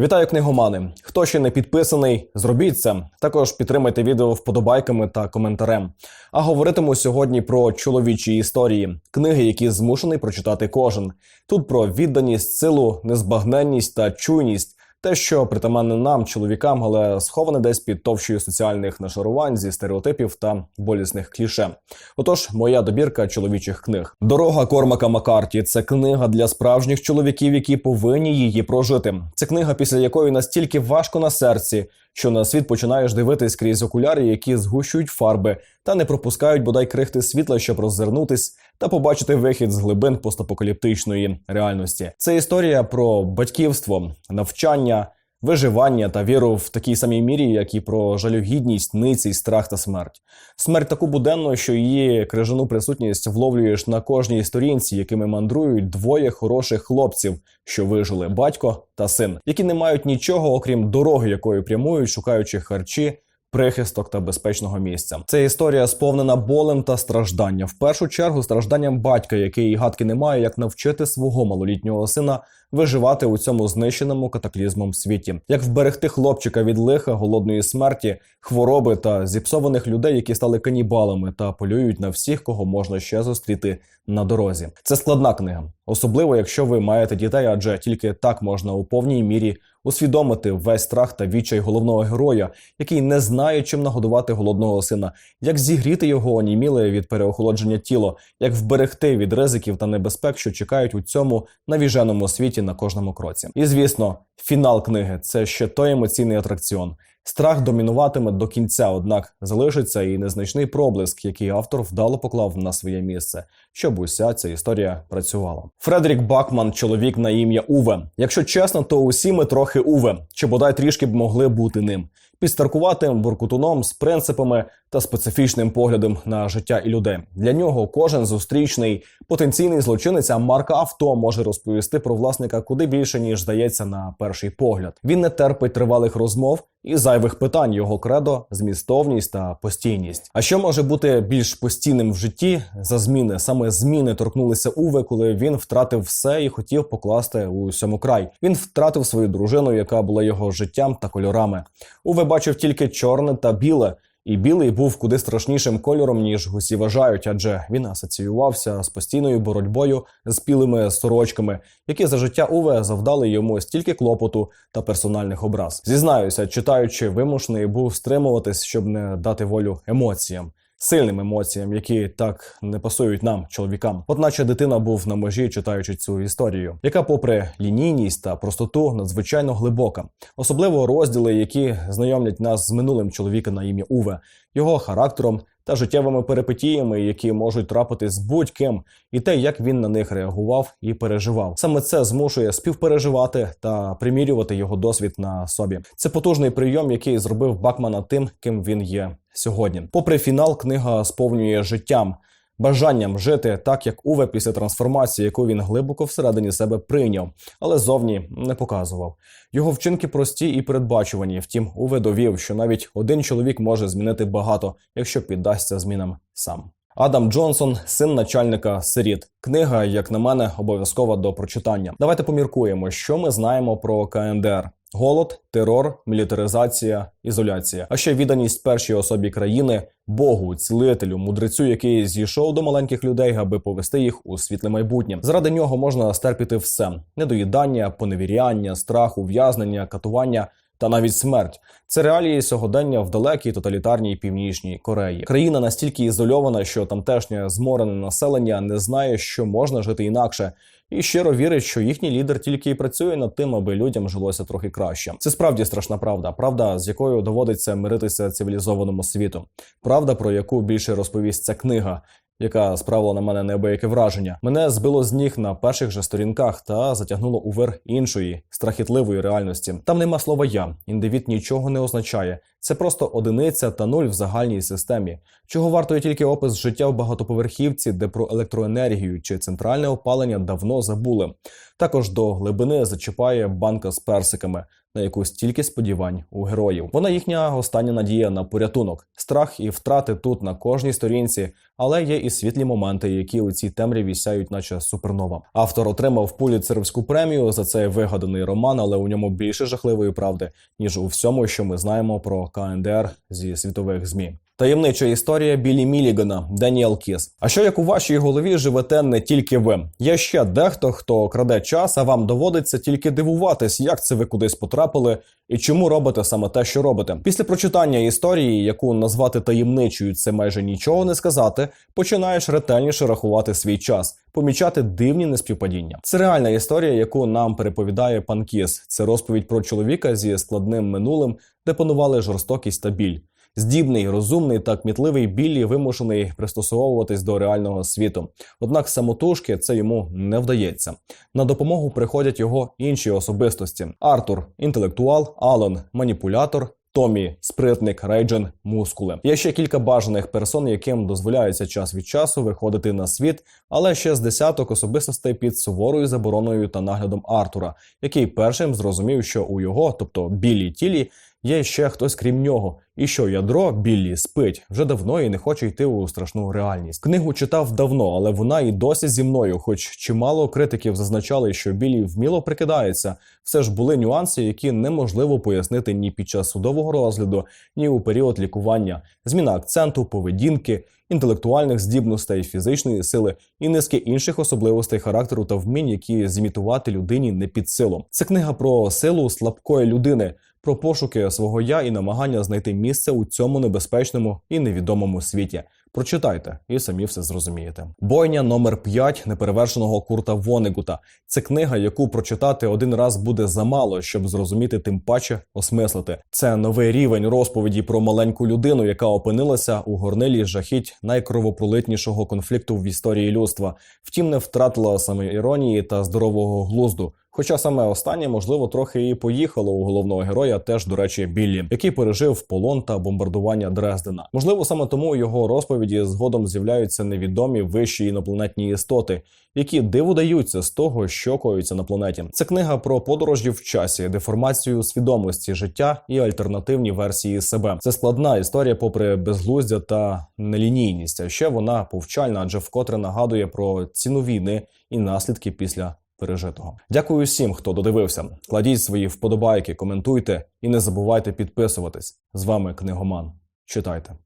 Вітаю книгомани! Хто ще не підписаний, зробіть це. Також підтримайте відео вподобайками та коментарем. А говоритиму сьогодні про чоловічі історії, книги, які змушений прочитати кожен. Тут про відданість, силу, незбагненність та чуйність. Те, що притаманне нам, чоловікам, але сховане десь під товщою соціальних нашарувань зі стереотипів та болісних кліше. Отож, моя добірка чоловічих книг. Дорога Кормака Маккарті» – це книга для справжніх чоловіків, які повинні її прожити. Це книга, після якої настільки важко на серці, що на світ починаєш дивитись крізь окуляри, які згущують фарби та не пропускають бодай крихти світла, щоб роззирнутись та побачити вихід з глибин постапокаліптичної реальності. Це історія про батьківство, навчання. Виживання та віру в такій самій мірі, як і про жалюгідність, ниці, страх та смерть. Смерть таку буденну, що її крижану присутність вловлюєш на кожній сторінці, якими мандрують двоє хороших хлопців, що вижили батько та син, які не мають нічого, окрім дороги, якою прямують, шукаючи харчі. Прихисток та безпечного місця. Це історія сповнена болем та стражданням. В першу чергу стражданням батька, який гадки не має, як навчити свого малолітнього сина виживати у цьому знищеному катаклізмом світі, як вберегти хлопчика від лиха, голодної смерті, хвороби та зіпсованих людей, які стали канібалами та полюють на всіх, кого можна ще зустріти на дорозі. Це складна книга, особливо якщо ви маєте дітей, адже тільки так можна у повній мірі усвідомити весь страх та відчай головного героя, який не знає, чим нагодувати голодного сина, як зігріти його оніміле від переохолодження тіло, як вберегти від ризиків та небезпек, що чекають у цьому навіженому світі на кожному кроці. І звісно, фінал книги це ще той емоційний атракціон. Страх домінуватиме до кінця, однак залишиться і незначний проблиск, який автор вдало поклав на своє місце, щоб уся ця історія працювала. Фредерік Бакман, чоловік на ім'я Уве. Якщо чесно, то усі ми трохи Уве, чи бодай трішки б могли бути ним. Підстаркуватим буркутуном з принципами та специфічним поглядом на життя і людей. Для нього кожен зустрічний потенційний злочинець, а марка авто може розповісти про власника куди більше ніж здається на перший погляд. Він не терпить тривалих розмов і зайвих питань. Його кредо, змістовність та постійність. А що може бути більш постійним в житті за зміни? Саме зміни торкнулися Уве, коли він втратив все і хотів покласти у усьому край. Він втратив свою дружину, яка була його життям та кольорами. Уве бачив тільки чорне та біле. І білий був куди страшнішим кольором, ніж усі вважають, адже він асоціювався з постійною боротьбою з білими сорочками, які за життя Уве завдали йому стільки клопоту та персональних образ. Зізнаюся, читаючи, вимушений був стримуватись, щоб не дати волю емоціям. Сильним емоціям, які так не пасують нам, чоловікам, одначе дитина був на межі, читаючи цю історію, яка, попри лінійність та простоту, надзвичайно глибока, особливо розділи, які знайомлять нас з минулим чоловіка на ім'я Уве, його характером та життєвими перипетіями, які можуть трапити з будь-ким, і те, як він на них реагував і переживав. Саме це змушує співпереживати та примірювати його досвід на собі. Це потужний прийом, який зробив Бакмана тим, ким він є сьогодні. Попри фінал, книга сповнює життям. Бажанням жити так, як Уве після трансформації, яку він глибоко всередині себе прийняв, але зовні не показував. Його вчинки прості і передбачувані. Втім, Уве довів, що навіть один чоловік може змінити багато, якщо піддасться змінам сам. Адам Джонсон, син начальника сиріт. Книга, як на мене, обов'язкова до прочитання. Давайте поміркуємо, що ми знаємо про КНДР. Голод, терор, мілітаризація, ізоляція, а ще відданість першій особі країни, Богу, цілителю, мудрецю, який зійшов до маленьких людей, аби повести їх у світле майбутнє. Заради нього можна стерпіти все: недоїдання, поневіряння, страх, ув'язнення, катування. Та навіть смерть це реалії сьогодення в далекій тоталітарній північній Кореї. Країна настільки ізольована, що тамтешнє зморене населення не знає, що можна жити інакше, і щиро вірить, що їхній лідер тільки і працює над тим, аби людям жилося трохи краще. Це справді страшна правда, правда, з якою доводиться миритися цивілізованому світу. Правда, про яку більше розповість ця книга. Яка справила на мене неабияке враження, мене збило з ніг на перших же сторінках та затягнуло у верх іншої страхітливої реальності. Там нема слова я, індивід нічого не означає. Це просто одиниця та нуль в загальній системі. Чого вартує тільки опис життя в багатоповерхівці, де про електроенергію чи центральне опалення давно забули. Також до глибини зачіпає банка з персиками, на яку стільки сподівань у героїв. Вона їхня остання надія на порятунок, страх і втрати тут на кожній сторінці, але є і світлі моменти, які у цій темряві сяють, наче супернова. Автор отримав пуліцерівську премію за цей вигаданий роман, але у ньому більше жахливої правди ніж у всьому, що ми знаємо про КНДР зі світових змі. Таємнича історія Білі Мілігана, Даніел Кіс. А що як у вашій голові живете не тільки ви? Є ще дехто, хто краде час, а вам доводиться тільки дивуватись, як це ви кудись потрапили і чому робите саме те, що робите. Після прочитання історії, яку назвати таємничою, це майже нічого не сказати, починаєш ретельніше рахувати свій час. Помічати дивні неспівпадіння. Це реальна історія, яку нам переповідає пан Кіс. Це розповідь про чоловіка зі складним минулим, де панували жорстокість та біль. Здібний, розумний та кмітливий Біллі вимушений пристосовуватись до реального світу. Однак самотужки це йому не вдається. На допомогу приходять його інші особистості: Артур інтелектуал, Алан маніпулятор. Томі, спритник, Рейджен, мускули. Є ще кілька бажаних персон, яким дозволяється час від часу виходити на світ, але ще з десяток особистостей під суворою забороною та наглядом Артура, який першим зрозумів, що у його, тобто білій тілі, є ще хтось крім нього, і що ядро Біллі спить вже давно і не хоче йти у страшну реальність. Книгу читав давно, але вона і досі зі мною, хоч чимало критиків зазначали, що Біллі вміло прикидається. Все ж були нюанси, які неможливо пояснити ні під час судового розгляду, ні у період лікування, зміна акценту, поведінки. Інтелектуальних здібностей, фізичної сили і низки інших особливостей характеру та вмінь, які зімітувати людині не під силу. Це книга про силу слабкої людини, про пошуки свого я і намагання знайти місце у цьому небезпечному і невідомому світі. Прочитайте і самі все зрозумієте. Бойня номер 5 неперевершеного Курта Вонегута. Це книга, яку прочитати один раз буде замало, щоб зрозуміти, тим паче осмислити. Це новий рівень розповіді про маленьку людину, яка опинилася у горнилі жахіть найкровопролитнішого конфлікту в історії людства. Втім, не втратила саме іронії та здорового глузду. Хоча саме останнє, можливо, трохи і поїхало у головного героя, теж до речі, Біллі, який пережив полон та бомбардування Дрездена. Можливо, саме тому у його розповіді згодом з'являються невідомі вищі інопланетні істоти, які диву даються з того, що коїться на планеті. Це книга про подорожі в часі, деформацію свідомості, життя і альтернативні версії себе. Це складна історія, попри безглуздя та нелінійність. А ще вона повчальна, адже вкотре нагадує про ціну війни і наслідки після пережитого. Дякую всім, хто додивився. Кладіть свої вподобайки, коментуйте і не забувайте підписуватись. З вами книгоман. Читайте.